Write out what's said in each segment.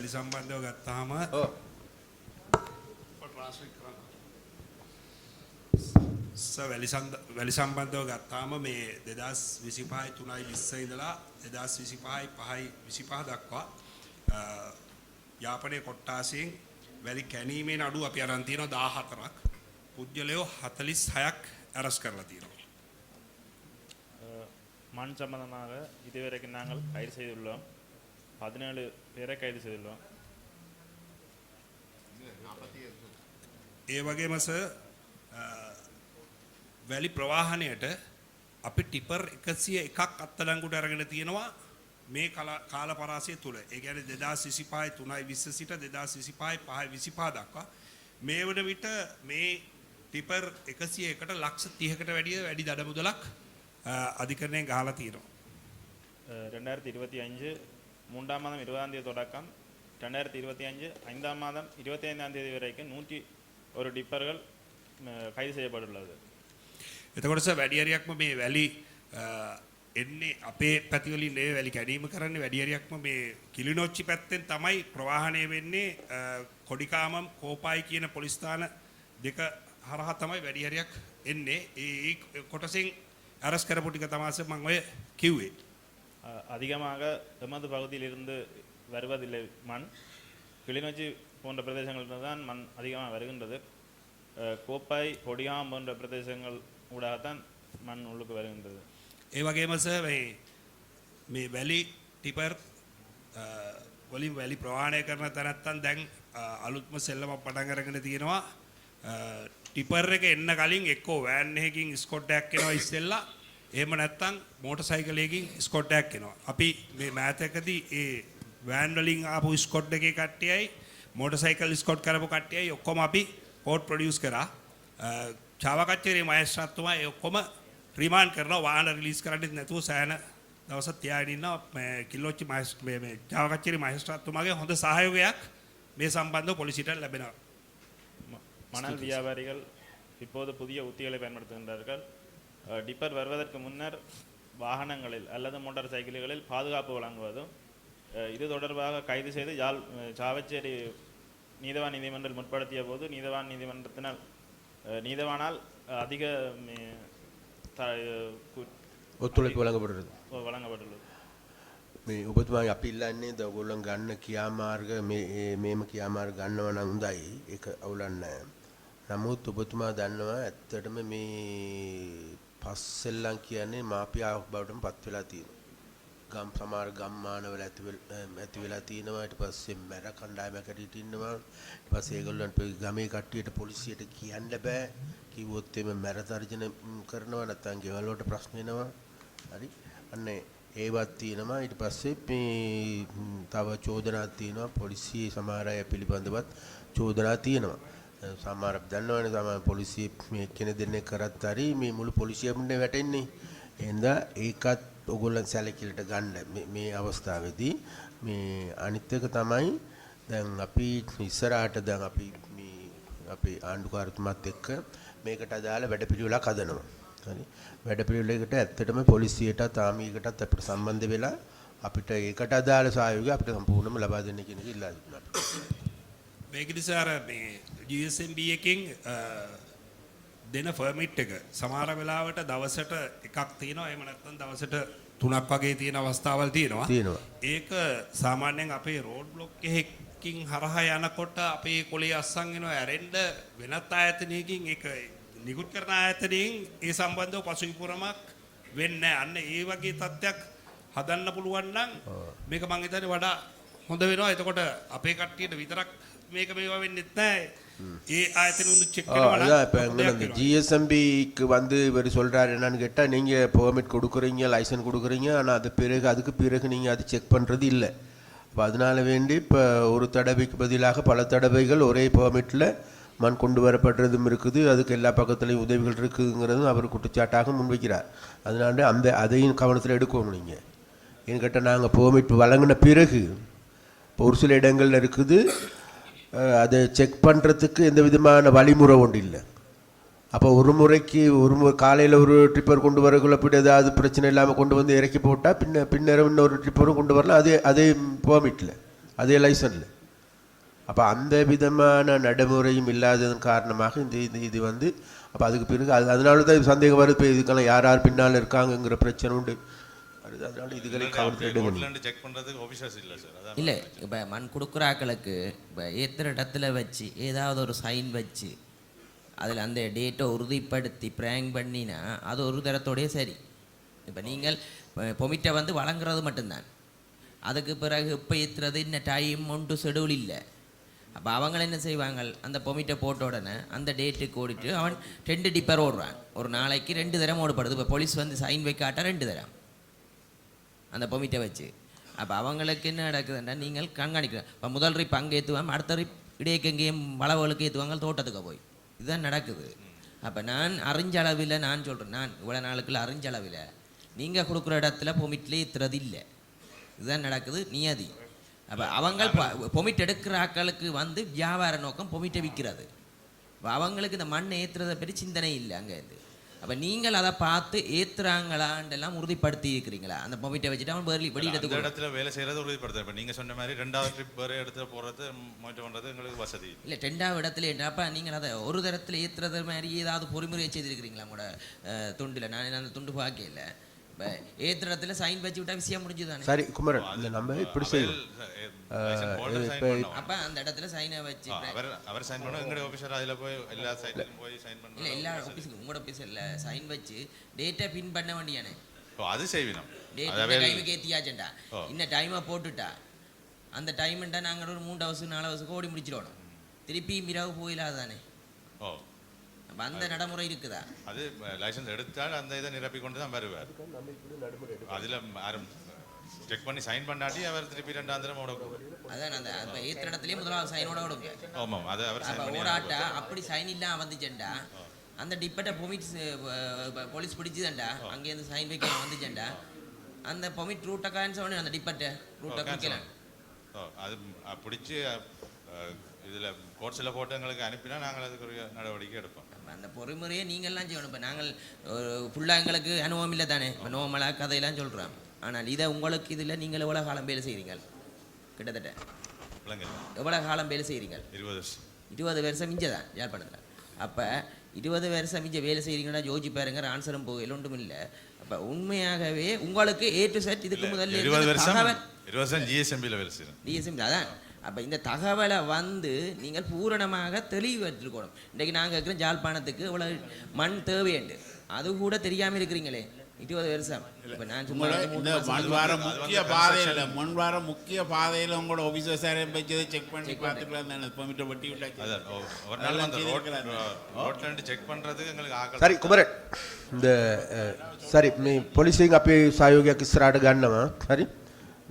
වැලි සම්බන්ධව ගත්තාම ඔව්. ස වැලි සම්බ- වැලි සම්බන්ධව ගත්තාම මේ දෙදස් විසිපහයි තුනයි විස්ස ඉඳලා දෙදස් විසිපහයි පහයි විසිපහ දක්වා අ, යාපනය කොට්ටාසයෙන් වැලි කැනීමේ නඩු අපි අරන්තියන දාහතරක් පුද්ගලයෝ හතලිස් හයක් ඇරස් කරලා තියෙනවා. அஹ், மண் சம்பந்தமாக இதுவரைக்கும் நாங்கள் கைது செய்துள்ளோம் பதினேழு பேரை கைது செய்துள்ளோம் ඒ වගේම සර්, අ, වැලි ප්‍රවාහනයට අපි ටිපර් එකසිය එකක් අත්තඩංගුට අරගෙන තියෙනවා මේ කලා- කාල පරාසය තුළ ඒ ගැන දෙදා සිසිපායි තුනයි විස්ස සිට දෙදා සිසිපායි පහයි විසිපා දක්වා මේ වන විට මේ ටිපර් එකසිය එකට ලක්ෂ තියකට වැඩිය වැඩි දඩමුදලක් අ, අධිකරණයෙන් ගහලා තියෙනවා. அஹ், ரெண்டாயிரத்தி இருபத்தி அஞ்சு மூன்றாம் மாதம் இருபதாம் தேதி தொடக்கம் ரெண்டாயிரத்தி இருபத்தி அஞ்சு ஐந்தாம் மாதம் இருபத்தி ஐந்தாம் தேதி வரைக்கும் நூற்றி ஒரு டிப்பர்கள் அஹ், கைது செய்யப்பட்டுள்ளது එතකොට සර් වැඩිහරියක්ම මේ වැලි අ, එන්නේ අපේ පැතිවලින් නේ වැලි කැඩීම කරන්නේ වැඩිහරියක්ම මේ කිලිනොච්චි පැත්තෙන් තමයි ප්‍රවාහනය වෙන්නේ අ, කොඩිකාමම් කෝපායි කියන පොලිස්ථාන දෙක හරහා තමයි වැඩිහරියක් එන්නේ ඒ ඒ කොටසින් අරස් කරපු ටික තමයි සර් මම ඔය කිව්වේ அஹ், அதிகமாக எமது பகுதியிலிருந்து வருவதில்லை மண் கிளிநொச்சி போன்ற பிரதேசங்களிலிருந்து தான் மண் அதிகமாக வருகின்றது அஹ், கோப்பாய் கொடியாம் போன்ற பிரதேசங்கள் ஊடாகத்தான் மண் உள்ளுக்கு வருகின்றது ඒ වගේම සර් මේ මේ වැලි ටිපර් අ, වලින් වැලි ප්‍රවාණය කරන තැනැත්තන් දැන් අ, අලුත්ම සෙල්ලම පටන් අරගෙන තියෙනවා අ, ටිපර් එක එන්න කලින් එක්කෝ වෑන් එකකින් ස්කොට්ටයක් එනවා ඉස්සෙල්ලා එහෙම නැත්නම් මෝටර් සයිකලයකින් ස්කොට්ටයක් එනවා අපි මේ මෑතකදී ඒ වෑන් වලින් ආපු ස්කොට් එකේ කට්ටියයි මෝටර් සයිකල් ස්කොට් කරපු කට්ටියයි ඔක්කොම අපි පෝට් ප්‍රොඩියුස් කරා චාවකච්චරේ මහේස්ත්‍රාත්තුමා ඒ ඔක්කොම රිමාන්ඩ් කරනවා වාහන රිලීස් කරන්නෙත් නැතුව සෑහෙන දවසක් තියාගෙන ඉන්නවා මේ කිල්ලොච්චි මහේස් මේ මේ චාවකච්චරේ මහේස්ත්‍රාත්තුමාගේ හොඳ සහයෝගයක් මේ සම්බන්ධව පොලිසියට ලැබෙනවා ம- மணல் வியாபாரிகள் இப்போது புதிய உத்திகளை பயன்படுத்துகின்றார்கள் அஹ், டிப்பர் வருவதற்கு முன்னர் வாகனங்களில் அல்லது மோட்டார் சைக்கிள்களில் பாதுகாப்பு வழங்குவதும் அஹ், இது தொடர்பாக கைது செய்து யாழ் அஹ், சாவச்சேரி நீதவான் நீதிமன்றில் முற்படுத்திய போது நீதவான் நீதிமன்றத்தினால் அஹ், நீதவானால் அஹ், அதிக மே- த- கு- ඔත්තුලක වළඟපටද. வழங்கப்பட்டுள்ளது මේ ඔබතුමාගේ අපි ඉල්ලන්නේ ද ඔයගොල්ලන් ගන්න ක්‍රියාමාර්ග මේ ඒ- මේම ක්‍රියාමාර්ග ගන්නව නම් හොඳයි. ඒක අවුලක් නැහැ. නමුත් ඔබතුමා දන්නවා ඇත්තටම මේ පස්සෙල්ලම් කියන්නේ මාපියාවක් බවටම පත් වෙලා තියෙනවා. ගම් සමහර ගම්මානවල ඇති වෙල- අම්, ඇති වෙලා තියෙනවා. ඊට පස්සේ මැර කණ්ඩායමක් හැටියට ඉන්නවා. ඊට පස්සේ ඒගොල්ලන්ට ගමේ කට්ටියට පොලිසියට කියන්න බෑ. කිව්වොත් එimhe මැර තර්ජන ම්, කරනවා නැත්නම් ගෙවල් වලට ප්‍රශ්න එනවා. හරි. අන්න ඒවත් තියෙනවා. ඊට පස්සේ මේ ම්, තව චෝදනාවක් තියෙනවා. පොලිසියේ සමහර අය පිළිබඳවත් චෝදනා තියෙනවා. සමහර අපි දන්නවනේ තමයි පොලිසිය මේ කෙනෙක් දෙන්නේ කරත් හරි මේ මුළු පොලිසියමනේ වැටෙන්නේ. එහෙනම් ඒකත් ඔයගොල්ලන් සැලකිලිට ගන්න මේ- මේ අවස්ථාවේදී මේ අනිත් එක තමයි දැන් අපි ඉස්සරහට දැන් අපි මේ අපේ ආණ්ඩුකාරතුමාත් එක්ක මේකට අදාළ වැඩපිළිවෙලක් හදනවා. හරි. වැඩපිළිවෙලකට ඇත්තටම පොලිසියටත් ආමීකටත් අපිට සම්බන්ධ වෙලා අපිට ඒකට අදාළ සහයෝගය අපිට සම්පූර්ණයෙන්ම ලබා දෙන්න කියන එක ඉල්ලා සිටිනවා. මේකෙදි සර් මේ GSMB එකෙන් දෙන ෆර්මිට් එක සමහර වෙලාවට දවසට එකක් තියෙනවා එහෙම නැත්නම් දවසට තුනක් වගේ තියෙන අවස්ථාවල් තියෙනවා තියෙනවා. ඒක සාමාන්‍යයෙන් අපේ රෝඩ් බ්ලොක් එකකින් හරහා යනකොට අපේ කොලේ අස්සන් වෙනවා ඇරෙන්න වෙනත් ආයතනයකින් ඒක නිකුත් කරන ආයතනයෙන් ඒ සම්බන්ධව පසුවිපුරමක් වෙන්නේ. අන්න ඒ වගේ තත්ත්වයක් හදන්න පුළුවන් නම් මේක මං හිතන්නේ වඩා හොඳ වෙනවා. එතකොට අපේ කට්ටියට විතරක් මේක මේවා වෙන්නෙත් නැහැ. ඒ ආයතන උන් චෙක් ஆ, කරනවා அதான் இப்போ නම් எங்களுக்கு அந்த ஜிஎஸ்எம்பிக்கு வந்து இவர் சொல்கிறாரு என்னன்னு கேட்டால் நீங்கள் பெர்மிட் கொடுக்குறீங்க லைசன்ஸ் கொடுக்குறீங்க ஆனால் அது பிறகு அதுக்கு பிறகு நீங்கள் அது செக் பண்ணுறது இல்லை அப்போ அதனால வேண்டி இப்போ ஒரு தடவைக்கு பதிலாக பல தடவைகள் ஒரே பெர்மிட்டில் மண் கொண்டு வரப்படுறதும் இருக்குது அதுக்கு எல்லா பக்கத்துலேயும் உதவிகள் இருக்குதுங்கிறதும் அவர் குற்றச்சாட்டாக முன்வைக்கிறார் அதனால அந்த அதையும் கவனத்தில் எடுக்கணும் நீங்கள் ஏன்னு கேட்டால் நாங்கள் பெர்மிட் வழங்கின பிறகு இப்போ ஒரு சில இடங்கள்ல இருக்குது அஹ், அதை செக் பண்ணுறதுக்கு எந்த விதமான வழிமுறை ஒன்று இல்லை. அப்போ ஒரு முறைக்கு ஒரு முறை காலையில் ஒரு ட்ரிப்பர் கொண்டு வரக்குள்ள அப்படி ஏதாவது பிரச்சனை இல்லாமல் கொண்டு வந்து இறக்கி போட்டால் பின்ன பின்னரும் இன்னொரு ட்ரிப்பரும் கொண்டு வரலாம். அதே அதே பெர்மிட்டில் அதே லைசன் இல்லை அப்போ அந்த விதமான நடைமுறையும் இல்லாததன் காரணமாக இந்த இது இது வந்து அப்போ அதுக்கு பிறகு அது அதனால தான் சந்தேகம் வருது. இப்போ இதுக்கெல்லாம் யார் யார் பின்னால் இருக்காங்கங்கிற பிரச்சனை உண்டு. அதனால இதுகளை செக் பண்றதுக்கு ஆபீசர்ஸ் இல்ல சார் அதான் இல்லை இப்போ மண் கொடுக்குறாக்களுக்கு இப்போ ஏற்றுற இடத்துல வச்சு ஏதாவது ஒரு சைன் வச்சு அதில் அந்த டேட்டை உறுதிப்படுத்தி ப்ராங்க் பண்ணினா அது ஒரு தரத்தோடய சரி. இப்போ நீங்கள் பொமிட்டை வந்து வழங்குறது மட்டும்தான். அதுக்கு பிறகு இப்போ ஏற்றுறது இன்னும் டைம் ஒன்று ஷெடியூல் இல்லை. அப்போ அவங்க என்ன செய்வாங்க? அந்த பொமிட்டை போட்ட உடனே அந்த டேட்டுக்கு ஓடிட்டு அவன் ரெண்டு டிப்பர் ஓடுறான். ஒரு நாளைக்கு ரெண்டு தரம் ஓடப்படுது. இப்போ போலீஸ் வந்து சைன் வைக்காட்டா ரெண்டு தரம். அந்த பொமிட்டை வச்சு. அப்போ அவங்களுக்கு என்ன நடக்குதுன்னா நீங்கள் கண்காணிக்கணும். இப்போ முதல் ரிப் அங்கே ஏற்றுவாங்க அடுத்த ரிப் இடையக்கு எங்கேயும் வளவுகளுக்கு ஏற்றுவாங்க தோட்டத்துக்கு போய். இதுதான் நடக்குது. அப்போ நான் அறிஞ்ச அளவில் நான் சொல்கிறேன் நான் இவ்வளோ நாளுக்குள்ள அறிஞ்ச அளவில் நீங்கள் கொடுக்குற இடத்துல பொமிட்லேயே ஏற்றுறது இல்லை இதுதான் நடக்குது நியதி. அப்போ அவங்க பொமிட் எடுக்கிற ஆக்களுக்கு வந்து வியாபார நோக்கம் பொமிட்டை விற்கிறது. அவங்களுக்கு இந்த மண் ஏற்றுறதை பற்றி சிந்தனை இல்லை அங்கேருந்து அப்போ நீங்கள் அதை பார்த்து ஏற்றுறாங்களான்றெல்லாம் உறுதிப்படுத்தி இருக்கிறீங்களா அந்த பொமிட்டை வச்சுட்டு அவன் வெளி வெளியிடத்துக்கு இடத்துல வேலை செய்யறது உறுதிப்படுத்த இப்ப நீங்க சொன்ன மாதிரி ரெண்டாவது ட்ரிப் வேற இடத்துல போறது மாற்றம் பண்றது எங்களுக்கு வசதி இல்லை. ரெண்டாவது இடத்துல என்னப்பா நீங்கள் அதை ஒரு தரத்தில் ஏற்றுறது மாதிரி ஏதாவது பொறிமுறையை செய்திருக்கிறீங்களா உங்களோட துண்டில்? நான் அந்த துண்டு பார்க்கல இடத்துல சைன் வச்சு விட்டா விஷயம் முடிஞ்சுதானே? சரி குமரன் இந்த நம்ம இப்படி செய்வோம். அப்போ அந்த இடத்துல சைனை வச்சு அவர் அவர் சைன் பண்ண எங்களுடைய ஆபீசர் அதுல போய் எல்லா சைட்லயும் போய் சைன் இல்லை பண்ணணும் எல்லா ஆஃபீஸுக்கு உங்களோட ஆஃபீஸ் இல்லை சைன் வச்சு டேட்டை பின் பண்ண வேண்டியானே ஓ, அது செய்வினம். டேட் அதாவே இந்த டைமுக்கு ஏற்றியாச்சேன்டா ஓ. இந்த டைமை போட்டுட்டா அந்த டைம்ண்டா நாங்கள் ஒரு மூன்று ஹவர்ஸ் நாலு ஹவர்ஸுக்கு ஓடி முடிச்சிடணும் திருப்பி இரவு போயிடாதானே ஓ. அந்த நடைமுறை இருக்குதா? அது லைசன்ஸ் எடுத்தால் அந்த இதை நிரப்பி கொண்டு தான் வருவார். அதுல செக் பண்ணி சைன் பண்ணாட்டி அவர் திருப்பி ரெண்டாம் தரம் ஓடக்கூடாது அதான் அந்த அப்போ ஏற்றுற இடத்துலயே முதலாவது சைனோட ஓடுங்க. ஆமாம் அது அவர் சைன் பண்ணி ஓடாட்டா அப்படி சைன் இல்லாம வந்துச்சேன்டா. அந்த டிப்பட்டை பொமிட் போலீஸ் பிடிச்சுதான்டா. அங்கேருந்து சைன் வைக்க வந்துச்சேன்டா. அந்த பொமிட் ரூட்டை கேன்சல் பண்ணி அந்த டிப்பட்டை ரூட்டை ஓ அது பிடிச்சு அஹ், இதுல கோர்ட்ஸில் போட்டு எங்களுக்கு அனுப்பினா நாங்கள் அதுக்குரிய நடவடிக்கை எடுப்போம். அந்த பொறிமுறையை நீங்கள்லாம் செய்யணும். இப்போ நாங்கள் ஃபுல்லாக எங்களுக்கு அனுபவம் இல்லை தானே? இப்போ நோமலா கதையெல்லாம் சொல்கிறோம் ஆனால் இதை உங்களுக்கு இதில் நீங்கள் எவ்வளோ காலம் வேலை செய்கிறீங்க கிட்டத்தட்ட. எவ்வளோ காலம் வேலை செய்கிறீங்க இருபது வருஷம். இருபது வருஷம் மிஞ்ச தான் யாழ்ப்பாணத்தில். அப்போ இருபது வருஷம் மிஞ்ச வேலை செய்கிறீங்கன்னா ஜோஜி பாருங்க ஆன்சரும் போகல ஒன்றும் இல்லை. அப்போ உண்மையாகவே உங்களுக்கு ஏ டு செட் இதுக்கு முதல்ல இருபது வருஷம் இருபது வருஷம் ஜிஎஸ்எம்பியில் வேலை செய்கிறேன் டிஎஸ்எம் அதான். அப்போ இந்த தகவலை வந்து நீங்கள் பூரணமாக தெளிவு எடுத்துக்கணும் இன்றைக்கு நாங்கள் இருக்கிற ஜாழ்ப்பாணத்துக்கு இவ்வளோ மண் தேவையண்டு. அது கூட தெரியாமல் இருக்கிறீங்களே. இருபது வருஷம். இப்போ நான் சும்மா மண்வார முக்கிய பாதையில் மண்வார முக்கிய பாதையில் உங்களோட ஆஃபீஸ் விசாரம் வச்சதை செக் பண்ணி பார்த்துக்கலாம் தானே. இப்போ வட்டி ஒரு நாள் அந்த ரோட்லேருந்து செக் பண்ணுறதுக்கு எங்களுக்கு சரி குமரன். இந்த சரி మీ போலீஸிங் అప్పి సహయోగి கிஸ்ராடு గన్నమా సరే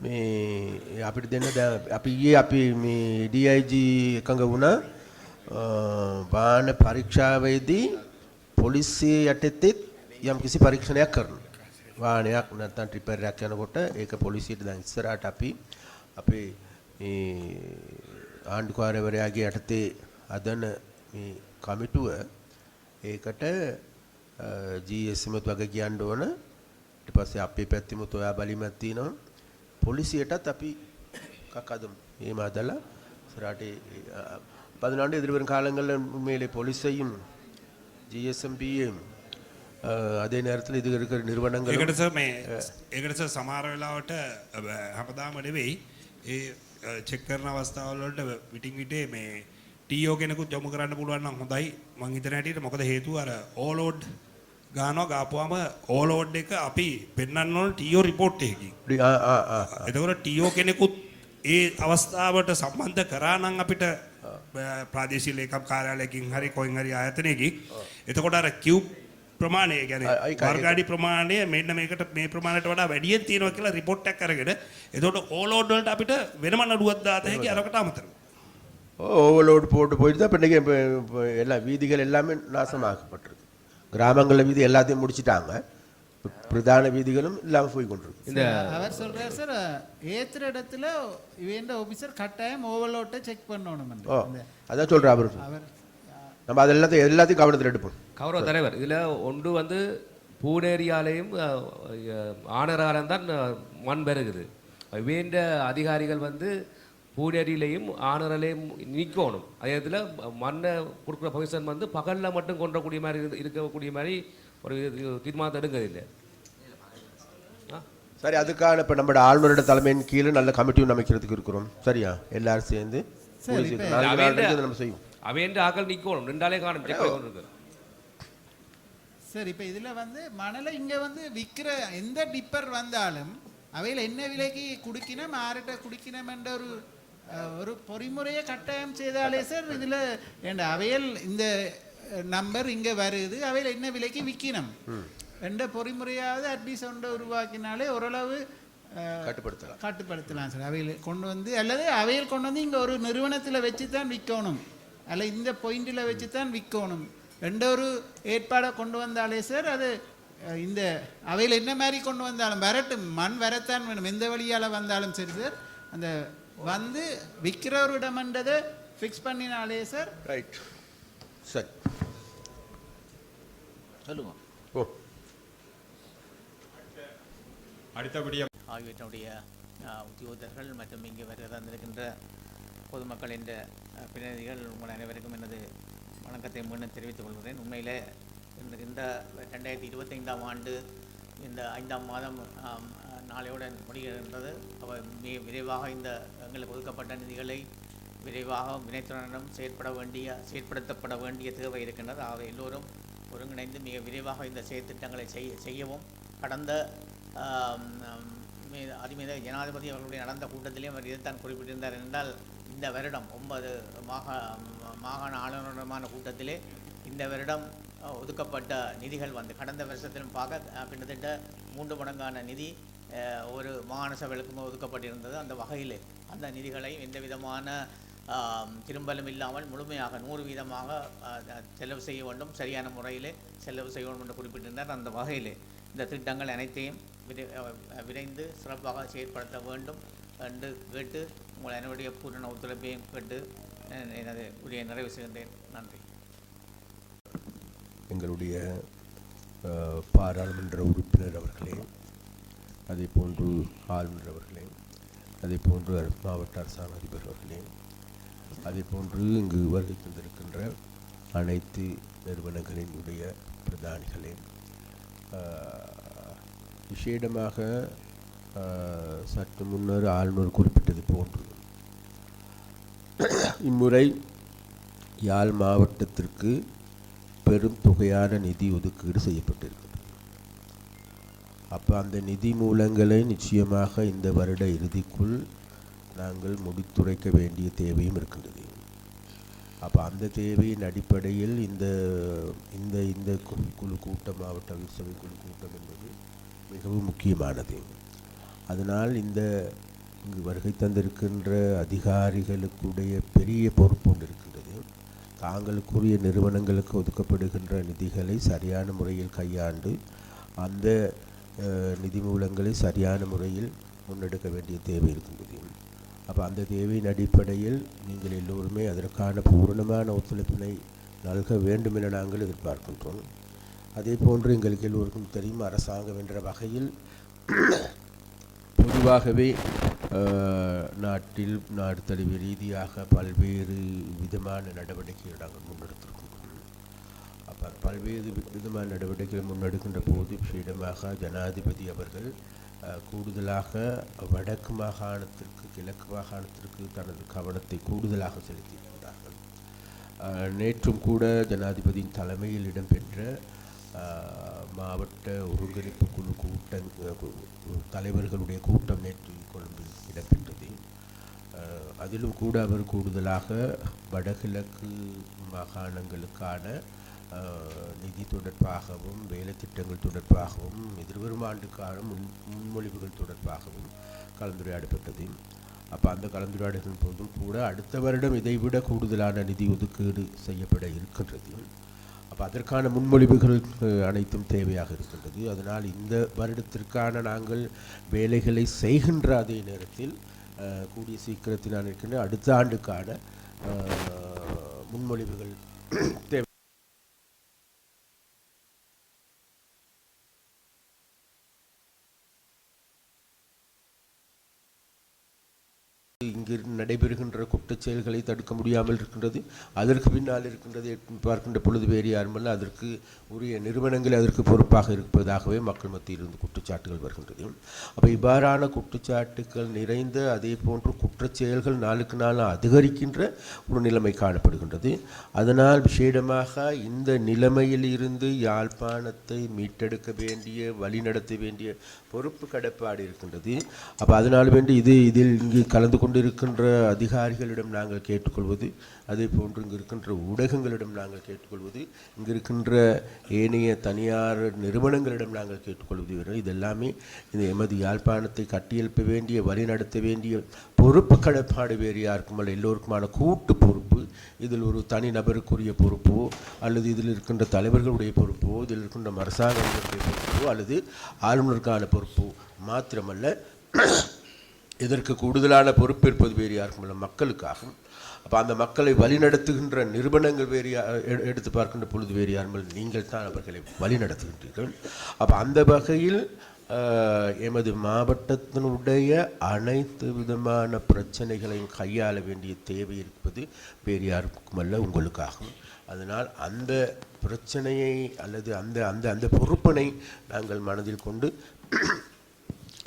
මේ අපිට දෙන්න දැ අපි ඊයේ අපි මේ DIG එකඟ වුණා. අ, වාහන පරීක්ෂාවේදී පොලිසිය යටතෙත් යම් කිසි පරීක්ෂණයක් කරන වාහනයක් නැත්තම් ට්‍රිපරයක් යනකොට ඒක පොලිසියට දැන් ඉස්සරහට අපි අපේ මේ ආණ්ඩුකාරවරයාගේ යටතේ අදන මේ කමිටුව ඒකට ජීස්මත් වග කියන්න ඕන. ඊට පස්සේ අපේ පැත්තිමුත් ඔයා බලීමක් තියෙනවා. පොලිසියටත් අපි එකක් අදමු. එහෙම අදලා ඉස්සරහට பதினாண்டு எதிர்வரும் காலங்களில் உண்மையிலே போலீஸையும் ஜிஎஸ்எம்பியும் அதே நேரத்தில் இது இருக்கிற நிறுவனங்கள் එකට සර් මේ ඒකට සර් සමහර වෙලාවට හැමදාම නෙවෙයි ඒ චෙක් කරන අවස්ථාවල වලට විටින් විටේ මේ ටීஓ කෙනෙකුත් යොමු කරන්න පුළුවන් නම් හොඳයි. මං හිතන හැටියට මොකද හේතුව? අර ඕලෝඩ් ගානවා ගාපුවාම ඕලෝඩ් එක අපි පෙන්වන්න ඕන ටීஓ report එකකින්. එතකොට ටීஓ කෙනෙකුත් ඒ අවස්ථාවට සම්බන්ධ කරා නම් අපිට ප්‍රාදේශීය ලේකම් කාර්යාලයකින් හරි කොයින් හරි ආයතනයකින්. එතකොට අර කියු ප්‍රමාණය ගැන වර්ගාඩි ප්‍රමාණය මෙන්න මේකට මේ ප්‍රමාණයට වඩා වැඩියෙන් තියෙනවා කියලා report එකක් අරගෙන එතකොට ඕලෝඩ් වලට අපිට වෙනම නඩුවක් දාත හැකි අරකට අමතරව. ஓவர்லோடு போட்டு போயிட்டு தான் இப்போ இன்றைக்கி எல்லாம் வீதிகள் எல்லாமே நாசமாக்கப்பட்டிருக்கு கிராமங்களில் வீதி எல்லாத்தையும் முடிச்சிட்டாங்க. பிரதான வீதிகளும் இல்லாமல் போய் கொண்டிருக்கு இந்த அவர் சொல்றார் சார் ஏத்துற இடத்துல இவன் ஆபீசர் கட்டாயம் ஓவர்லோட்டை செக் பண்ணணும். ஓ அதான் அவர் அவர் நம்ம அது எல்லாத்தையும் எல்லாத்தையும் கவனத்தில் எடுப்போம். கௌரவ தலைவர் இதில் ஒன்று வந்து பூனேரியாலையும் ஆனராலம் தான் மண் பெருகுது. வேண்ட அதிகாரிகள் வந்து பூனேரியிலையும் ஆனரலையும் நிற்கணும் அதே நேரத்தில் மண்ணை கொடுக்குற பர்மிஷன் வந்து பகலில் மட்டும் கொண்டக்கூடிய மாதிரி இருக்கக்கூடிய மாதிரி ஒரு தீர்மானத்தை எடுக்கிறதில்லை சரி அதுக்கான இப்போ நம்மளோட ஆளுநரோட தலைமையின் கீழே நல்ல கமிட்டியும் அமைக்கிறதுக்கு இருக்கிறோம். சரியா? எல்லாரும் சேர்ந்து நம்ம செய்வோம். அவையண்ட ஆக்கள் நிற்கணும் ரெண்டாலே காணும். சரி இப்போ இதில் வந்து மணலை இங்கே வந்து விற்கிற எந்த டிப்பர் வந்தாலும் அவையில் என்ன விலைக்கு குடிக்கணும் யார்கிட்ட குடிக்கணும் என்ற ஒரு ஒரு பொறிமுறையை கட்டாயம் செய்தாலே சார் இதில் ஏண்ட அவையல் இந்த நம்பர் இங்கே வருது அவையில் என்ன விலைக்கு விற்கணும் என்ற பொறிமுறையாவது அட்லீஸ்ட் ஒன்றை உருவாக்கினாலே ஓரளவு கட்டுப்படுத்தலாம். கட்டுப்படுத்தலாம் சார். அவையில் கொண்டு வந்து அல்லது அவையில் கொண்டு வந்து இங்கே ஒரு நிறுவனத்தில் வச்சு தான் விற்கணும் அல்ல இந்த பாயிண்டில் வச்சு தான் விற்கணும் எந்த ஒரு ஏற்பாடை கொண்டு வந்தாலே சார் அது இந்த அவையில் என்ன மாதிரி கொண்டு வந்தாலும் வரட்டும் மண் வரத்தான் வேணும். எந்த வழியால் வந்தாலும் சரி சார் அந்த வந்து விற்கிற ஒரு இடம்ன்றதை ஃபிக்ஸ் பண்ணினாலே சார் ரைட் சரி சொல்லுங்க. ஓ. ஆகியவற்றினுடைய அஹ், உத்தியோகத்தர்கள் மற்றும் இங்கே வருகை தந்திருக்கின்ற பொதுமக்கள் என்ற பிரதிநிதிகள் உங்கள் அனைவருக்கும் எனது வணக்கத்தை மீண்டும் தெரிவித்துக் கொள்கிறேன். உண்மையிலே இந்த ரெண்டாயிரத்தி இருபத்தைந்தாம் ஆண்டு இந்த ஐந்தாம் மாதம் நாளையுடன் முடிகின்றது அவர் மிக விரைவாக இந்த எங்களுக்கு ஒதுக்கப்பட்ட நிதிகளை விரைவாக வினைத்துடனும் செயற்பட வேண்டிய செயற்படுத்தப்பட வேண்டிய தேவை இருக்கின்றது. ஆக எல்லோரும் ஒருங்கிணைந்து மிக விரைவாக இந்த செயற்திட்டங்களை செய்ய செய்யவும். கடந்த அதிமீத ஜனாதிபதி அவர்களுடைய நடந்த கூட்டத்திலே அவர் இதைத்தான் குறிப்பிட்டிருந்தார் என்றால் இந்த வருடம் ஒன்பது மாகா மாகாண ஆளுநருமான கூட்டத்திலே இந்த வருடம் ஒதுக்கப்பட்ட நிதிகள் வந்து கடந்த வருஷத்திலும் பார்க்க கிட்டத்தட்ட மூன்று மடங்கான நிதி ஒரு மாகாண சபைகளுக்கும் ஒதுக்கப்பட்டிருந்தது. அந்த வகையில் அந்த நிதிகளை எந்த விதமான திரும்பலும் இல்லாமல் முழுமையாக நூறு வீதமாக செலவு செய்ய வேண்டும். சரியான முறையில் செலவு செய்ய வேண்டும் என்று குறிப்பிட்டிருந்தார். அந்த வகையில் இந்த திட்டங்கள் அனைத்தையும் விரை விரைந்து சிறப்பாக செயற்படுத்த வேண்டும் என்று கேட்டு உங்கள் என்னுடைய பூரண ஒத்துழைப்பையும் கேட்டு எனது உரிய நிறைவு செய்கின்றேன். நன்றி. எங்களுடைய பாராளுமன்ற உறுப்பினர் அவர்களே அதே போன்று ஆளுநர் அவர்களே அதே போன்று மாவட்ட அரசாங்க அதிபர் அவர்களே அதே போன்று இங்கு வருகை தந்திருக்கின்ற அனைத்து நிறுவனங்களினுடைய பிரதானிகளே விஷேடமாக சற்று முன்னர் ஆளுநர் குறிப்பிட்டது போன்று இம்முறை யாழ் மாவட்டத்திற்கு பெரும் தொகையான நிதி ஒதுக்கீடு செய்யப்பட்டிருக்கிறது அப்போ அந்த நிதி மூலங்களை நிச்சயமாக இந்த வருட இறுதிக்குள் நாங்கள் முடித்துரைக்க வேண்டிய தேவையும் இருக்கின்றது. அப்போ அந்த தேவையின் அடிப்படையில் இந்த இந்த இந்த கு- குழு கூட்டம் மாவட்ட விசவை குழு கூட்டம் என்பது மிகவும் முக்கியமானது. அதனால் இந்த இங்கு வருகை தந்திருக்கின்ற அதிகாரிகளுக்குடைய பெரிய பொறுப்பு ஒன்று இருக்கின்றது. தாங்களுக்குரிய நிறுவனங்களுக்கு ஒதுக்கப்படுகின்ற நிதிகளை சரியான முறையில் கையாண்டு அந்த நிதி மூலங்களை சரியான முறையில் முன்னெடுக்க வேண்டிய தேவை இருக்கின்றது அப்போ அந்த தேவையின் அடிப்படையில் நீங்கள் எல்லோருமே அதற்கான பூரணமான ஒத்துழைப்பினை நல்க வேண்டும் என நாங்கள் எதிர்பார்க்கின்றோம். அதே போன்று எங்களுக்கு எல்லோருக்கும் தெரியும் அரசாங்கம் என்ற வகையில் பொதுவாகவே நாட்டில் நாடு தழுவிய ரீதியாக பல்வேறு விதமான நடவடிக்கைகள் நாங்கள் முன்னெடுத்திருக்கோம். பல்வேறு விதமான நடவடிக்கைகள் முன்னெடுக்கின்ற போது விஷயமாக ஜனாதிபதி அவர்கள் கூடுதலாக வடக்கு மாகாணத்திற்கு கிழக்கு மாகாணத்திற்கு தனது கவனத்தை கூடுதலாக செலுத்தியிருக்கிறார்கள். நேற்றும் கூட ஜனாதிபதியின் தலைமையில் இடம்பெற்ற மாவட்ட ஒருங்கிணைப்பு குழு கூட்டம் தலைவர்களுடைய கூட்டம் நேற்று கொழும்பில் இடம்பெற்றது. அதிலும் கூட அவர் கூடுதலாக வடகிழக்கு மாகாணங்களுக்கான நிதி தொடர்பாகவும் வேலைத்திட்டங்கள் தொடர்பாகவும் எதிர்வரும் ஆண்டுக்கான முன் முன்மொழிவுகள் தொடர்பாகவும் கலந்துரையாடப்பட்டது. அப்போ அந்த கலந்துரையாடலின் போதும் கூட அடுத்த வருடம் இதைவிட கூடுதலான நிதி ஒதுக்கீடு செய்யப்பட இருக்கின்றது. அப்போ அதற்கான முன்மொழிவுகள் அனைத்தும் தேவையாக இருக்கின்றது. அதனால் இந்த வருடத்திற்கான நாங்கள் வேலைகளை செய்கின்ற அதே நேரத்தில் கூடிய சீக்கிரத்தில் நான் இருக்கின்ற அடுத்த ஆண்டுக்கான முன்மொழிவுகள் தேவை. நடைபெறுகின்ற குற்ற செயல்களை தடுக்க முடியாமல் இருக்கின்றது. அதற்கு பின்னால் இருக்கின்றது பார்க்கின்ற பொழுது வேறு யாருமல்ல. அதற்கு உரிய நிறுவனங்கள் அதற்கு பொறுப்பாக இருப்பதாகவே மக்கள் மத்தியில் இருந்து குற்றச்சாட்டுகள் வருகின்றது. அப்போ இவ்வாறான குற்றச்சாட்டுகள் நிறைந்த அதே போன்று குற்ற செயல்கள் நாளுக்கு நாள் அதிகரிக்கின்ற ஒரு நிலைமை காணப்படுகின்றது. அதனால் விசேடமாக இந்த நிலைமையில் இருந்து யாழ்ப்பாணத்தை மீட்டெடுக்க வேண்டிய வழிநடத்த வேண்டிய பொறுப்பு கடப்பாடு இருக்கின்றது. அப்போ அதனால் வேண்டி இது இதில் இங்கு கலந்து கொண்டிருக்கின்ற அதிகாரிகளிடம் நாங்கள் கேட்டுக்கொள்வது அதே போன்று இங்கு இருக்கின்ற ஊடகங்களிடம் நாங்கள் கேட்டுக்கொள்வது இங்கு இருக்கின்ற ஏனைய தனியார் நிறுவனங்களிடம் நாங்கள் கேட்டுக்கொள்வது இவர்கள் இதெல்லாமே இந்த எமது யாழ்ப்பாணத்தை கட்டியெழுப்ப வேண்டிய வழி நடத்த வேண்டிய பொறுப்பு கடப்பாடு வேறு யாருக்குமல்ல. எல்லோருக்குமான கூட்டு பொறுப்பு இதில் ஒரு தனி நபருக்குரிய பொறுப்போ அல்லது இதில் இருக்கின்ற தலைவர்களுடைய பொறுப்போ இதில் இருக்கின்ற அரசாங்கங்களுடைய பொறுப்போ அல்லது ஆளுநருக்கான பொறுப்போ மாத்திரமல்ல. இதற்கு கூடுதலான பொறுப்பு இருப்பது வேறு யாருக்குமல்ல மக்களுக்காகும். அப்போ அந்த மக்களை வழிநடத்துகின்ற நிறுவனங்கள் வேறு எடுத்து பார்க்கின்ற பொழுது வேறு யாருமல் நீங்கள் தான் அவர்களை வழிநடத்துகின்றீர்கள். அப்போ அந்த வகையில் எமது மாவட்டத்தினுடைய அனைத்து விதமான பிரச்சனைகளையும் கையாள வேண்டிய தேவை இருப்பது வேறு யாருக்குமல்ல உங்களுக்காகும். அதனால் அந்த பிரச்சனையை அல்லது அந்த அந்த அந்த பொறுப்பினை நாங்கள் மனதில் கொண்டு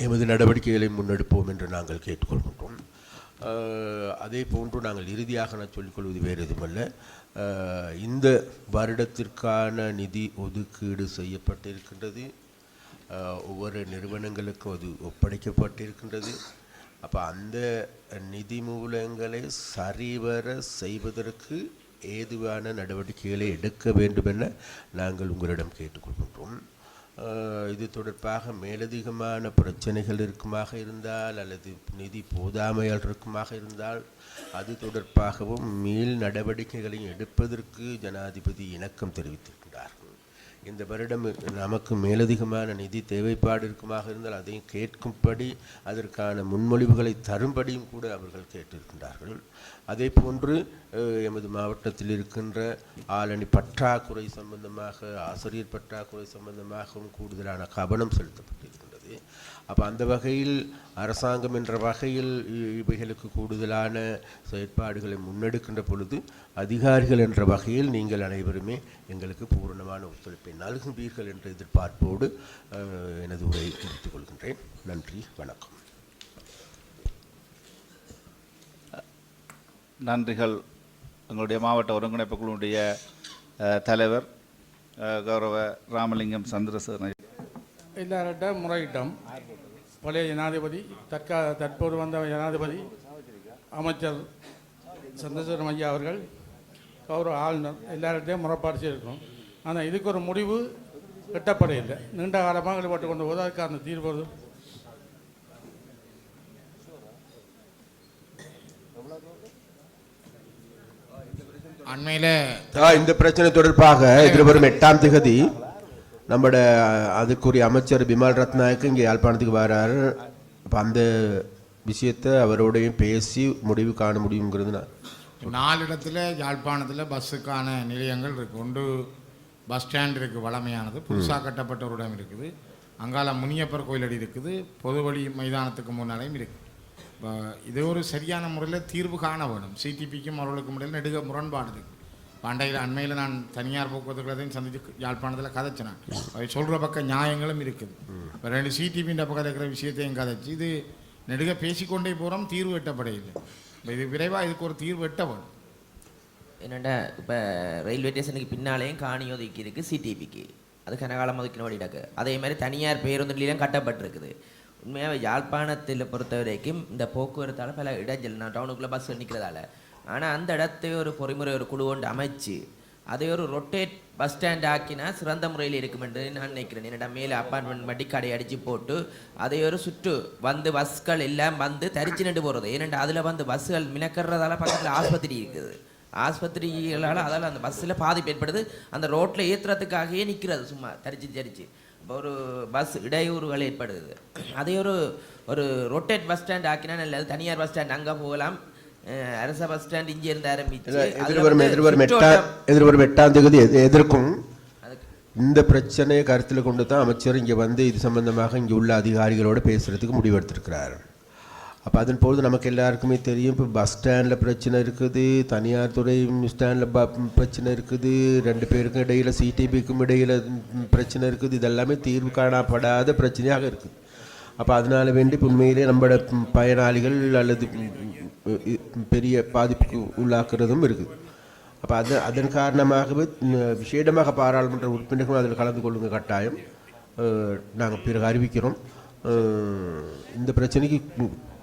எமது நடவடிக்கைகளை முன்னெடுப்போம் என்று நாங்கள் கேட்டுக்கொள்கின்றோம். அதே போன்று நாங்கள் இறுதியாக நான் சொல்லிக்கொள்வது வேறு எதுவுமல்ல. இந்த வருடத்திற்கான நிதி ஒதுக்கீடு செய்யப்பட்டிருக்கின்றது. ஒவ்வொரு நிறுவனங்களுக்கும் அது ஒப்படைக்கப்பட்டிருக்கின்றது. அப்போ அந்த நிதி மூலங்களை சரிவர செய்வதற்கு ஏதுவான நடவடிக்கைகளை எடுக்க வேண்டும் என நாங்கள் உங்களிடம் கேட்டுக்கொள்கின்றோம். இது தொடர்பாக மேலதிகமான பிரச்சனைகள் இருக்குமாக இருந்தால் அல்லது நிதி போதாமையால் இருக்குமாக இருந்தால் அது தொடர்பாகவும் மேல் நடவடிக்கைகளை எடுப்பதற்கு ஜனாதிபதி இணக்கம் தெரிவித்திருக்கிறார். இந்த வருடம் நமக்கு மேலதிகமான நிதி தேவைப்பாடு இருக்குமாக இருந்தால் அதையும் கேட்கும்படி அதற்கான முன்மொழிவுகளை தரும்படியும் கூட அவர்கள் கேட்டிருக்கின்றார்கள். அதே போன்று எமது மாவட்டத்தில் இருக்கின்ற ஆளணி பற்றாக்குறை சம்பந்தமாக ஆசிரியர் பற்றாக்குறை சம்பந்தமாகவும் கூடுதலான கவனம் செலுத்தப்பட்டிருக்கின்றது. அப்போ அந்த வகையில் அரசாங்கம் என்ற வகையில் இவைகளுக்கு கூடுதலான செயற்பாடுகளை முன்னெடுக்கின்ற பொழுது அதிகாரிகள் என்ற வகையில் நீங்கள் அனைவருமே எங்களுக்கு பூரணமான ஒத்துழைப்பை நல்குவீர்கள் என்ற எதிர்பார்ப்போடு எனது உரையை முடித்துக் கொள்கின்றேன். நன்றி வணக்கம். நன்றிகள். எங்களுடைய மாவட்ட ஒருங்கிணைப்பு குழுவுடைய தலைவர் கௌரவ ராமலிங்கம் சந்திரசேகரன் எல்லார்கிட்ட முறையிட்டோம். பழைய ஜனாதிபதி தற்கா தற்போது வந்த ஜனாதிபதி அமைச்சர் சந்திரசேகரம் ஐயா அவர்கள் கௌரவ ஆளுநர் எல்லார்கிட்டையும் முறைப்பாடு செய்திருக்கோம். ஆனால் இதுக்கு ஒரு முடிவு எட்டப்பட இல்லை. நீண்ட காலமாக ஈடுபட்டு கொண்டு போது அதுக்கான தீர்வு அண்மையில் இந்த பிரச்சனை தொடர்பாக எதிர்வரும் எட்டாம் திகதி நம்மட அதுக்குரிய அமைச்சர் பிமல் ரத்நாயக்கு இங்கே யாழ்ப்பாணத்துக்கு வராரு. அப்போ அந்த விஷயத்தை அவரோடையும் பேசி முடிவு காண முடியுங்கிறது நான் நாலு இடத்துல யாழ்ப்பாணத்தில் பஸ்ஸுக்கான நிலையங்கள் இருக்குது ஒன்று பஸ் ஸ்டாண்ட் இருக்குது வளமையானது. புதுசாக கட்டப்பட்ட ஒரு இடம் இருக்குது. அங்கால முனியப்பர் கோயிலடி இருக்குது. பொதுவழி மைதானத்துக்கு முன்னாலேயும் இருக்குது இப்போ இது ஒரு சரியான முறையில் தீர்வு காண வேணும். சிடிபிக்கும் அவர்களுக்கும் இடையில் நெடுக முரண்பாடு இருக்குது பண்டையில் அண்மையில் நான் தனியார் போக்குவரத்து சந்தித்து யாழ்ப்பாணத்தில் கதைச்சேன் அவை சொல்கிற பக்கம் நியாயங்களும் இருக்குது. இப்போ ரெண்டு சிடிபின்ற பக்கம் இருக்கிற விஷயத்தையும் கதைச்சு இது நெடுக பேசிக்கொண்டே போகிறோம் தீர்வு எட்டப்பட இப்போ இது விரைவாக இதுக்கு ஒரு தீர்வு எட்டப்படும் என்னென்ன இப்போ ரயில்வே ஸ்டேஷனுக்கு பின்னாலேயும் காணி ஒதுக்கி இருக்குது சிடிபிக்கு அது கனகாலம் ஒதுக்கின வழிடாக்கு அதே மாதிரி தனியார் பேருந்து நிலையம் கட்டப்பட்டிருக்குது. உண்மையாக யாழ்ப்பாணத்தில் பொறுத்த வரைக்கும் இந்த போக்குவரத்தால் பல இடைஞ்சல் நான் டவுனுக்குள்ளே பஸ் நிற்கிறதால ஆனால் அந்த இடத்தை ஒரு பொறிமுறை ஒரு குழு கொண்டு அமைச்சு அதை ஒரு ரொட்டேட் பஸ் ஸ்டாண்ட் ஆக்கினா சிறந்த முறையில் இருக்கும் என்று நான் நினைக்கிறேன். என்னிடம் மேலே அப்பார்ட்மெண்ட் மட்டி கடை அடித்து போட்டு அதை ஒரு சுற்று வந்து பஸ்கள் எல்லாம் வந்து தரிச்சு நின்று போகிறது ஏனென்றால் அதில் வந்து பஸ்ஸுகள் மினக்கிறதால பக்கத்தில் ஆஸ்பத்திரி இருக்குது. ஆஸ்பத்திரிகளால் அதால் அந்த பஸ்ஸில் பாதிப்பு ஏற்படுது. அந்த ரோட்டில் ஏற்றுறதுக்காகவே நிற்கிறது சும்மா தரிச்சு தரிச்சு. இப்போ ஒரு பஸ் இடையூறுகள் ஏற்படுது. அதே ஒரு ஒரு ரொட்டேட் பஸ் ஸ்டாண்ட் ஆக்கினா நல்லது. தனியார் பஸ் ஸ்டாண்ட் அங்கே போகலாம். அரச பஸ் ஸ்டாண்ட் இங்கே இருந்து ஆரம்பிச்சு எதிர்வரும் எதிர்வரும் எட்டாம் எதிர்வரும் எட்டாம் தேதி எது- எதற்கும் அதுக்கு. இந்த பிரச்சனையை கருத்தில் கொண்டு தான் அமைச்சர் இங்கே வந்து இது சம்பந்தமாக இங்கே உள்ள அதிகாரிகளோடு பேசுறதுக்கு முடிவெடுத்திருக்கிறார் அப்போ அதன் பொழுது நமக்கு எல்லாருக்குமே தெரியும் இப்போ பஸ் ஸ்டாண்டில் பிரச்சனை இருக்குது தனியார் துறை ஸ்டாண்டில் ப பிரச்சனை இருக்குது ரெண்டு பேருக்கும் இடையில் சிடிபிக்கும் இடையில் பிரச்சனை இருக்குது இதெல்லாமே தீர்வு காணப்படாத பிரச்சனையாக இருக்குது. அப்போ அதனால வேண்டி இப்ப உண்மையிலே நம்மளோட பயனாளிகள் அல்லது பெரிய பாதிப்புக்கு உள்ளாக்குறதும் இருக்குது. அப்போ அது அதன் காரணமாகவே விசேடமாக பாராளுமன்ற உறுப்பினர்களும் அதில் கலந்து கொள்ளுங்க கட்டாயம். நாங்கள் பிறகு அறிவிக்கிறோம். இந்த பிரச்சனைக்கு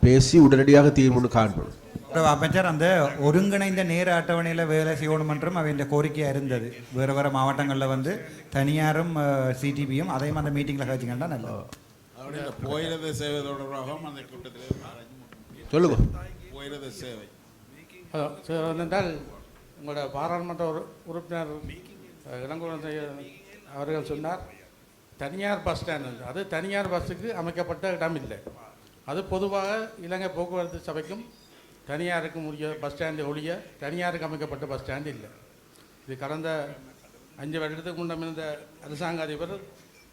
பேசி உடனடியாக தீர்வு காண்போம். அமைச்சர் அந்த ஒருங்கிணைந்த நேர அட்டவணையில் வேலை செய்யணும் என்றும் அவன் கோரிக்கையாக இருந்தது. வேறு வேறு மாவட்டங்களில் வந்து தனியாரும் சிடிபியும் அதையும் அந்த மீட்டிங்கில் கழிச்சிங்கன்னா அவருடைய போயிரத சேவை தொடர்பாகவும் அந்த கூட்டத்தில் சொல்லுங்க. போயிரத சேவை. அதான், சரி, என்னென்றால் உங்களோட பாராளுமன்ற உறு- உறுப்பினர் இளங்குவன் அவர்கள் சொன்னார் தனியார் பஸ் ஸ்டாண்ட் அது தனியார் பஸ்ஸுக்கு அமைக்கப்பட்ட இடம் இல்லை. அது பொதுவாக இலங்கை போக்குவரத்து சபைக்கும் தனியாருக்கும் உரிய பஸ் ஸ்டாண்டு ஒழிய தனியாருக்கு அமைக்கப்பட்ட பஸ் ஸ்டாண்ட் இல்லை. இது கடந்த அஞ்சு வருடத்துக்கு முன்னம் இருந்த அரசாங்க அதிபர்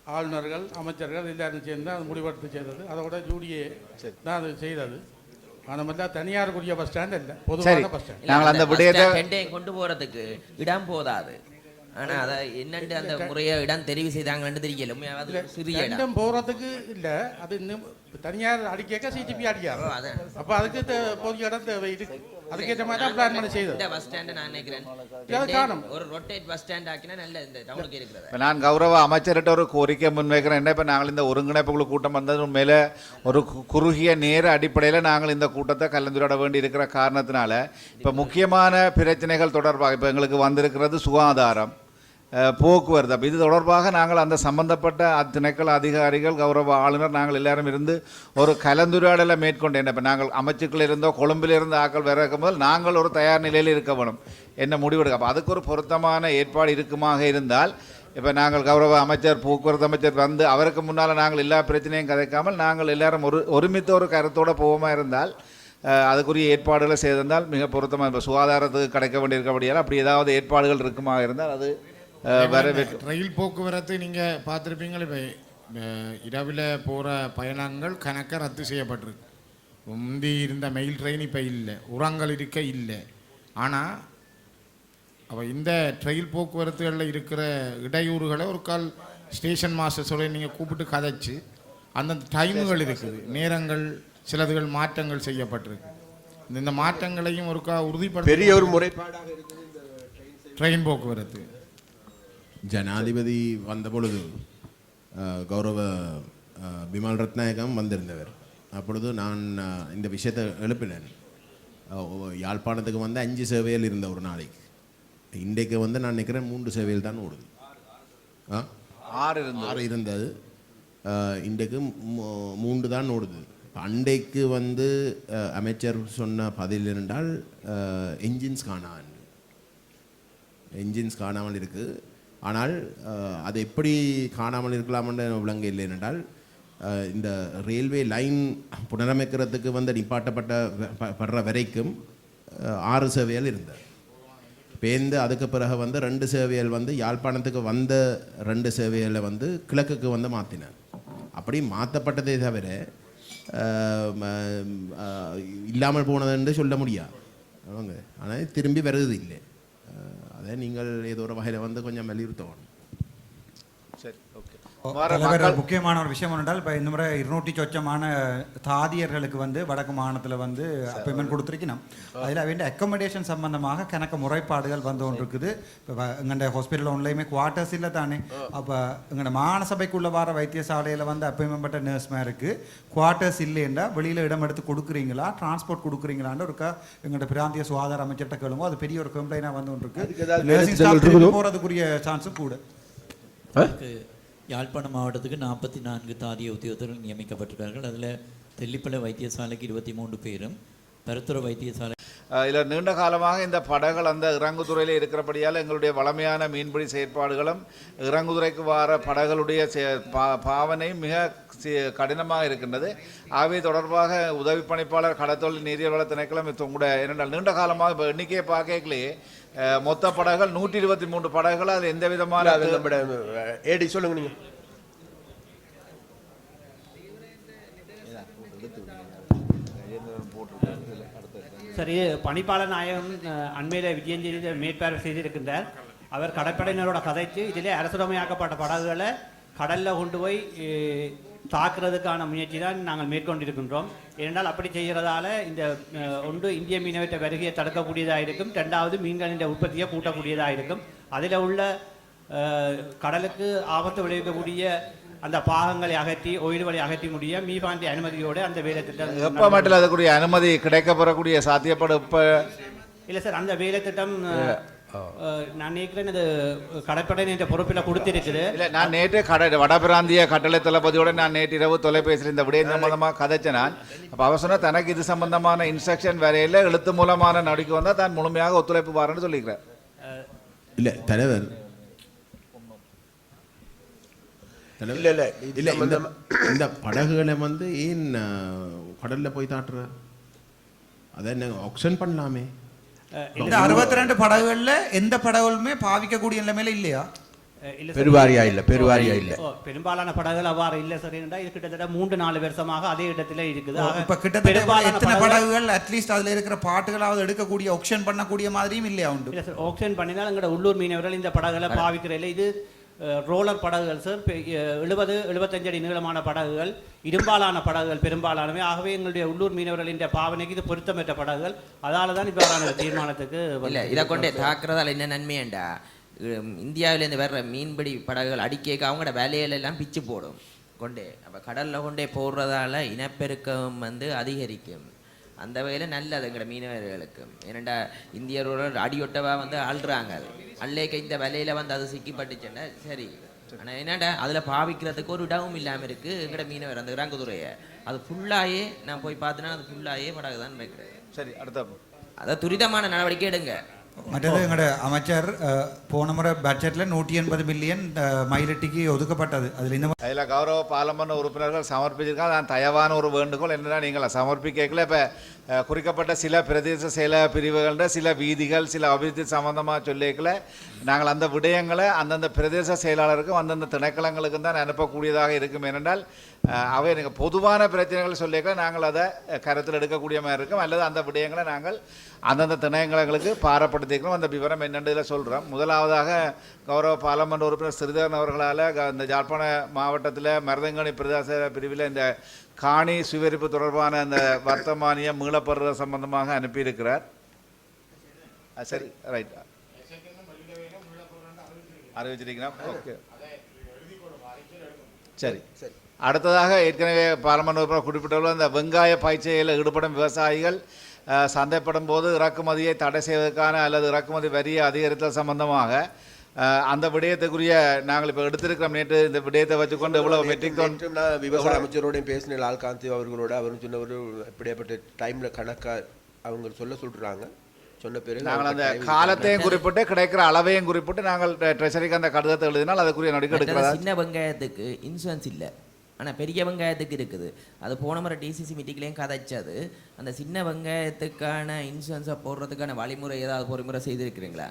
ஆளுநர்கள் அமைச்சர்கள் எல்லாரும் சேர்ந்து அது முடிவெடுத்து செய்தது. அதோட யூடிஏ தான் அது செய்தது. அந்த மாதிரி தான் தனியாருக்குரிய பஸ் ஸ்டாண்ட் இல்லை. பொதுவான பஸ் ஸ்டாண்ட் நாங்கள் அந்த விடயத்தை- கொண்டு போறதுக்கு இடம் போதாது. ஆனா அதை என்னண்டு அந்த முறைய இடம் தெரிவு செய்தாங்கன்னு தெரியல. சிறிய இடம். போகிறதுக்கு இல்லை. அது இன்னும் தனியார் அடிக்க சிடிபி அடிக்காது. அப்போ அதுக்கு போதிய இடம் தேவை. இருக்கு அதுக்கேற்ற மாதிரி தான் பிளான் பண்ணி செய்தது. இந்த பஸ் ஸ்டாண்ட் நான் நினைக்கிறேன். காணும். ஒரு ரொட்டேட் பஸ் ஸ்டாண்ட் ஆக்கினா நல்ல இந்த டவுனுக்கு இருக்கிறது. இப்போ நான் கௌரவ அமைச்சர்கிட்ட ஒரு கோரிக்கை முன்வைக்கிறேன். என்ன இப்போ நாங்கள் இந்த ஒருங்கிணைப்பு குழு கூட்டம் வந்தது உண்மையில ஒரு குறுகிய நேர அடிப்படையில் நாங்கள் இந்த கூட்டத்தை கலந்துரையாட வேண்டி இருக்கிற காரணத்தினால இப்போ முக்கியமான பிரச்சனைகள் தொடர்பாக இப்போ எங்களுக்கு வந்திருக்கிறது சுகாதாரம். போக்குவரத்து. அப்போ இது தொடர்பாக நாங்கள் அந்த சம்பந்தப்பட்ட அத் திணைக்கள அதிகாரிகள் கௌரவ ஆளுநர் நாங்கள் எல்லாரும் இருந்து ஒரு கலந்துரையாடலை மேற்கொண்டேன். இப்போ நாங்கள் அமைச்சுக்கள் இருந்தோ கொழும்பில் இருந்த ஆக்கள் வர இருக்கும்போது நாங்கள் ஒரு தயார் நிலையில் இருக்க வேணும். என்ன முடிவெடுக்க? அப்போ அதுக்கு ஒரு பொருத்தமான ஏற்பாடு இருக்குமாக இருந்தால் இப்போ நாங்கள் கௌரவ அமைச்சர் போக்குவரத்து அமைச்சர் வந்து அவருக்கு முன்னால் நாங்கள் எல்லா பிரச்சனையும் கதைக்காமல் நாங்கள் எல்லாரும் ஒரு ஒருமித்த ஒரு கருத்தோடு போவோமா இருந்தால் அதுக்குரிய ஏற்பாடுகளை செய்திருந்தால் மிக பொருத்தமாக இப்போ சுகாதாரத்துக்கு கிடைக்க வேண்டியிருக்கபடியால் அப்படி ஏதாவது ஏற்பாடுகள் இருக்குமா இருந்தால் அது வரவேற்று ரயில் போக்குவரத்து நீங்கள் பார்த்துருப்பீங்களா? இப்போ இரவில் போகிற பயணங்கள் கணக்க ரத்து செய்யப்பட்டிருக்கு. முந்தி இருந்த மெயில் ட்ரெயின் இப்போ இல்லை. உரங்கள் இருக்க இல்லை. ஆனால் அப்போ இந்த ரயில் போக்குவரத்துகளில் இருக்கிற இடையூறுகளை ஒரு கால் ஸ்டேஷன் மாஸ்டர்ஸோட நீங்கள் கூப்பிட்டு கதைச்சு அந்தந்த டைமுகள் இருக்குது நேரங்கள் சிலதுகள் மாற்றங்கள் செய்யப்பட்டிருக்கு. இந்த- இந்த மாற்றங்களையும் ஒரு கா உறுதிப்படுத்த பெரிய ஒரு முறைப்பாடாக ட்ரெயின் போக்குவரத்து. ஜனாதிபதி வந்த பொழுது கௌரவ பிமல் ரத்நாயகம் வந்திருந்தவர். அப்பொழுது நான் இந்த விஷயத்தை எழுப்பினேன். யாழ்ப்பாணத்துக்கு வந்து அஞ்சு சேவையில் இருந்த ஒரு நாளைக்கு. இன்றைக்கு வந்து நான் நினைக்கிறேன் மூன்று சேவையில் தான் ஓடுது. ஆ? ஆறு இருந்தது. ஆறு இருந்தது. இன்றைக்கு மூ- மூன்று தான் ஓடுது. அன்றைக்கு வந்து அமைச்சர் சொன்ன பதில் என்றால் என்ஜின்ஸ் காணான் என்ஜின்ஸ் காணாமல் இருக்குது ஆனால் அது எப்படி காணாமல் இருக்கலாம்னு விளங்க இல்லை என்றால் இந்த ரயில்வே லைன் புனரமைக்கிறதுக்கு வந்து நிப்பாட்டப்பட்ட ப- படுற வரைக்கும் ஆறு சேவைகள் இருந்தது. பேர்ந்து அதுக்கு பிறகு வந்து ரெண்டு சேவைகள் வந்து யாழ்ப்பாணத்துக்கு வந்த ரெண்டு சேவைகளை வந்து கிழக்குக்கு வந்து மாற்றினார் அப்படி மாற்றப்பட்டதே தவிர ம- இல்லாமல் போனதுன்னு சொல்ல முடியாது. ஆனால் திரும்பி வருது இல்லை அதை நீங்கள் ஏதோ ஒரு வகையில் வந்து கொஞ்சம் வலியுறுத்தணும் சரி ஓகே தலைவர் முக்கியமான ஒரு விஷயம் என்னென்றால் இப்போ இந்த முறை இருநூற்றி சொச்சமான தாதியர்களுக்கு வந்து வடக்கு மாநிலத்தில் வந்து அப்பாயின்மெண்ட் கொடுத்துருக்கணும். அதில் அவன் அக்கமடேஷன் சம்பந்தமாக கணக்கு முறைப்பாடுகள் வந்து ஒன்று இருக்குது இப்போ எங்கள்ட ஹாஸ்பிட்டல் ஒன்லையுமே குவார்ட்டர்ஸ் இல்லை தானே. அப்போ எங்களோட மாநசபைக்குள்ள வர வைத்தியசாலையில் வந்து அப்பாயின்மெண்ட் பட்ட நர்ஸ்மா இருக்குது குவார்ட்டர்ஸ் இல்லைன்னா வெளியில் இடம் எடுத்து கொடுக்குறீங்களா டிரான்ஸ்போர்ட் கொடுக்குறீங்களான்னு இருக்கா எங்களோட பிராந்திய சுகாதார அமைச்சர்கிட்ட கேளுங்க. அது பெரிய ஒரு கம்ப்ளைண்டாக வந்து ஒன்று இருக்குதோ? போகிறதுக்குரிய சான்ஸும் கூட. யாழ்ப்பாணம் மாவட்டத்துக்கு நாற்பத்தி நான்கு தாதிய உத்தியோகத்தர்கள் நியமிக்கப்பட்டிருக்கிறார்கள். அதில் தெல்லிப்பள வைத்தியசாலைக்கு இருபத்தி மூன்று பேரும் பருத்துறை வைத்தியசாலை இதில் நீண்ட காலமாக இந்த படகுகள் அந்த இறங்குதுறையில் இருக்கிறபடியால் எங்களுடைய வளமையான மீன்பிடி செயற்பாடுகளும் இறங்குதுறைக்கு வர படகுகளுடைய செ- பா- பாவனை மிக கடினமாக இருக்கின்றது. ஆகவே தொடர்பாக உதவி பணிப்பாளர் கடத்தொழில் நீரியல் வள திணைக்களம் இப்போ கூட ஏனென்றால் நீண்ட காலமாக இப்போ எண்ணிக்கையை பார்க்கலே மொத்த படகுகள் நூற்றி இருபத்தி மூன்று படகுகள் அது எந்த விதமான ஏடி சொல்லுங்க நீங்கள் சரி பணிப்பாள நாயகம் அண்மையில் அண்மையில விஜயஞ்செய்தி மேற்பார்வை செய்திருக்கின்றார். அவர் கடற்படையினரோட கதைச்சு இதிலே அரசுடமையாக்கப்பட்ட படகுகளை கடலில் கொண்டு போய் தாக்குறதுக்கான முயற்சி தான் நாங்கள் மேற்கொண்டிருக்கின்றோம். ஏனென்றால் அப்படி செய்கிறதால இந்த ஒன்று இந்திய மீனவற்ற வருகையை தடுக்கக்கூடியதாக இருக்கும். ரெண்டாவது மீன்களின் உற்பத்தியை கூட்டக்கூடியதாக இருக்கும். அதில் உள்ள கடலுக்கு ஆபத்து விளைவிக்கக்கூடிய அந்த பாகங்களை அகற்றி ஒயிடுகளை அகற்றி முடிய மீபாண்டி அனுமதியோடு அந்த வேலை திட்டம் எப்போ மட்டும் அதுக்குரிய அனுமதி கிடைக்கப்பெறக்கூடிய சாத்தியப்படு இப்போ? இல்லை சார் அந்த வேலை திட்டம் நான் நினைக்கிறேன் இது கடற்படையின் பொறுப்பில் கொடுத்திருக்குது. இல்லை நான் நேற்று கட வடபிராந்திய கட்டளை தளபதியோட நான் நேற்று இரவு தொலைபேசியில் இந்த விடயம் சம்பந்தமாக கதைச்சேன் நான். அப்போ அவர் சொன்னா தனக்கு இது சம்பந்தமான இன்ஸ்ட்ரக்ஷன் வரையில் எழுத்து மூலமான நடவடிக்கை வந்தால் தான் முழுமையாக ஒத்துழைப்பு வாரன்னு சொல்லிக்கிறேன் இல்லை தலைவர் தலைவர், இல்ல, இல்ல, இல்ல, இந்த இந்த படகுகளை வந்து ஏன் கடலில் போய் தாட்டுற? அதை என்ன ஆக்ஷன் பண்ணலாமே. இந்த அறுபத்தி ரெண்டு படகுகள்ல எந்த படகுகளுமே பாவிக்கக்கூடிய நிலைமையில இல்லையா. பெருவாரியா இல்ல, பெருவாரியா இல்ல. பெரும்பாலான படகுகள் அவ்வாறு இல்லை சார். என்றால் இது கிட்டத்தட்ட மூன்று நாலு வருஷமாக அதே இடத்துல இருக்குது. இப்ப கிட்டத்தட்ட எத்தனை படகுகள் அட்லீஸ்ட் அதுல இருக்கிற பாட்டுகளாவது எடுக்கக்கூடிய ஆப்ஷன் பண்ணக்கூடிய மாதிரியும் இல்லையா உண்டு? இல்லை சார் ஆக்ஷன் பண்ணினால் எங்களோட உள்ளூர் மீனவர்கள் இந்த படகுகளை பாவிக்கிறதில்ல இது ரோலர் படகுகள் சார் எழுபது எழுபத்தஞ்சு அடி நீளமான படகுகள் இரும்பாலான படகுகள் பெரும்பாலானவை. ஆகவே எங்களுடைய உள்ளூர் மீனவர்களின் பாவனைக்கு இது பொருத்தமற்ற படகுகள். அதால தான் இவ்வாறான தீர்மானத்துக்கு இல்லை இதை கொண்டே. தாக்குறதால என்ன நன்மையண்டா இந்தியாவிலேருந்து வர்ற மீன்பிடி படகுகள் அடிக்க அவங்களோட வேலையிலெல்லாம் பிச்சு போடும். கொண்டே அப்போ கடலில் கொண்டே போடுறதால இனப்பெருக்கம் வந்து அதிகரிக்கும். அந்த வகையில் நல்லது எங்களோட மீனவர்களுக்கு. ஏனண்டா இந்தியரோட அடியொட்டவா வந்து அள்ளுறாங்க அது. அள்ளைக்க இந்த வேலையில் வந்து அது சிக்கிப்பட்டுச்சுன்னா சரி. ஆனால் என்னடா அதில் பாவிக்கிறதுக்கு ஒரு இடமும் இல்லாமல் இருக்குது எங்களோட மீனவர் அந்த இறங்குதுறையை அது ஃபுல்லாயே நான் போய் பார்த்தேன்னா அது ஃபுல்லாயே படகு தான் வைக்கிறது சரி அடுத்த அதை துரிதமான நடவடிக்கை எடுங்க. மற்றது எங்களோட அமைச்சர் அஹ், போன முறை பட்ஜெட்ல நூற்றி எண்பது மில்லியன் மயிலட்டிக்கு ஒதுக்கப்பட்டது. அதில் இந்த முறை அதில் கௌரவ பாராளுமன்ற உறுப்பினர்கள் சமர்ப்பிச்சிருக்காங்க. நான் தயவான ஒரு வேண்டுகோள். என்னன்னா நீங்கள் சமர்ப்பிக்கல இப்போ குறிக்கப்பட்ட சில பிரதேச செயல பிரிவுகள சில வீதிகள் சில அபிவிருத்தி சம்பந்தமாக சொல்லிக்கல நாங்கள் அந்த விடயங்களை அந்தந்த பிரதேச செயலாளருக்கும் அந்தந்த திணைக்களங்களுக்கும் தான் அனுப்பக்கூடியதாக இருக்கும் ஏனென்றால் அவை எனக்கு பொதுவான பிரச்சனைகள் சொல்லிக்கல நாங்கள் அதை கருத்தில் எடுக்கக்கூடிய மாதிரி இருக்கும் அல்லது அந்த விடயங்களை நாங்கள் அந்தந்த திணைக்களங்களுக்கு பாரப்படுத்திக்கிறோம் அந்த விவரம் என்னென்றதில் சொல்கிறோம் முதலாவதாக கௌரவ பாராளுமன்ற உறுப்பினர் சிறிதரன் அவர்களால் இந்த ஜாழ்ப்பாண மாவட்டத்தில் மருதங்கணி பிரதேச பிரிவில் இந்த காணி சுவரிப்பு தொடர்பான அந்த வர்த்தமானியம் மீளப்படுறது சம்பந்தமாக அனுப்பியிருக்கிறார். சரி ரைட் அறிவிச்சிருக்கிறோம். ஓகே சரி. அடுத்ததாக ஏற்கனவே பாராளுமன்ற உறுப்பினர் குறிப்பிட்டுள்ள அந்த வெங்காய பயிற்சியில் ஈடுபடும் விவசாயிகள் சந்தைப்படும் போது இறக்குமதியை தடை செய்வதற்கான அல்லது இறக்குமதி வரியை அதிகரித்தல் சம்பந்தமாக அந்த விடயத்துக்குரிய நாங்கள் இப்போ எடுத்திருக்கிறோம். நேற்று இந்த விடயத்தை வச்சுக்கொண்டு எவ்வளவு மெட்ரிக் டன் விவசாய அமைச்சரோடையும் பேசின லால்காந்தி அவர்களோட அவரும் சொன்னவர் இப்படியாப்பட்ட டைம்ல கணக்கா அவங்க சொல்ல சொல்றாங்க. சொன்ன பிறகு நாங்கள் அந்த காலத்தையும் குறிப்பிட்டு கிடைக்கிற அளவையும் குறிப்பிட்டு நாங்கள் ட்ரெஷரிக்கு அந்த கடிதத்தை எழுதினால் அதுக்குரிய நடவடிக்கை எடுக்கிறதா? சின்ன வெங்காயத்துக்கு இன்சூரன்ஸ் இல்லை. ஆனால் பெரிய வெங்காயத்துக்கு இருக்குது. அது போன முறை டிசிசி மீட்டிங்லேயும் கதைச்சது. அந்த சின்ன வெங்காயத்துக்கான இன்சூரன்ஸை போடுறதுக்கான வழிமுறை ஏதாவது பொறிமுறை செய்திருக்கிறீங்களா?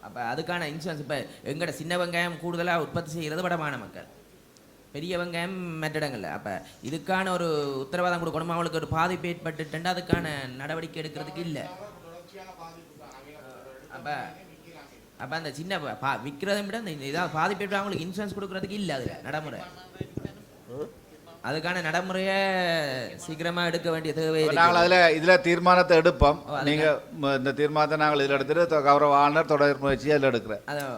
அப்போ அதுக்கான இன்சூரன்ஸ் இப்போ எங்கட சின்ன வெங்காயம் கூடுதலாக உற்பத்தி செய்கிறது வடமான மக்கள். பெரிய வெங்காயம் மற்ற இடங்கள்ல. அப்போ இதுக்கான ஒரு உத்தரவாதம் கொடுக்கணும்? அவங்களுக்கு ஒரு பாதிப்பு ஏற்பட்டுட்டுண்டா அதுக்கான நடவடிக்கை எடுக்கிறதுக்கு இல்லை. அப்போ அப்போ அந்த சின்ன பா- விற்கிறதை விட இந்த இதாக பாதிப்பு அவங்களுக்கு இன்சூரன்ஸ் கொடுக்கறதுக்கு இல்லை அதில் நடைமுறை. அதுக்கான நடைமுறையை சீக்கிரமாக எடுக்க வேண்டிய தேவை நாங்கள். அதில் இதில் தீர்மானத்தை எடுப்போம். நீங்கள் இந்த தீர்மானத்தை நாங்கள் இதில் எடுத்துட்டு கௌரவ ஆளுநர் தொடர் முயற்சி அதில் எடுக்கிறேன். அதான்